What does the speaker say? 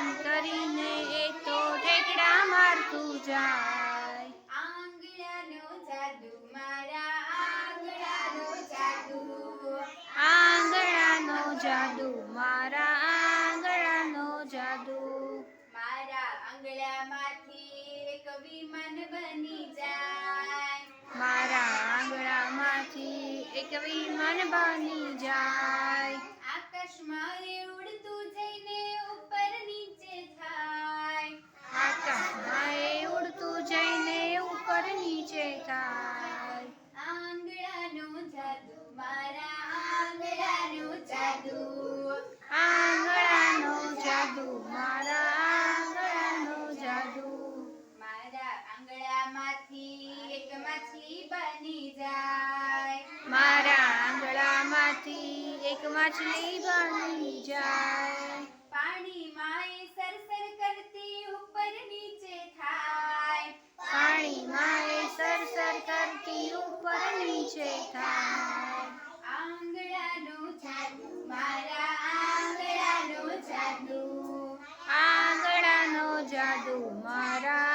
દાન કરીને એ તો ઠેકડા મારતું જાય. મારા આંગળા માંથી એક વિમાન બની જાય. મારા આંગળામાંથી એક વિમાન બની જાય. આકાશમાં એ ઉડતું આંગળામાંથી એક માછલી બની જાય. મારા આંગળામાંથી સરસર કરતી ઉપર નીચે થાય. પાણીમાં એ સરસર કરતી ઉપર નીચે થાય. આંગળાનો જાદુ મારા આંગળાનો જાદુ. આંગળાનો જાદુ મારા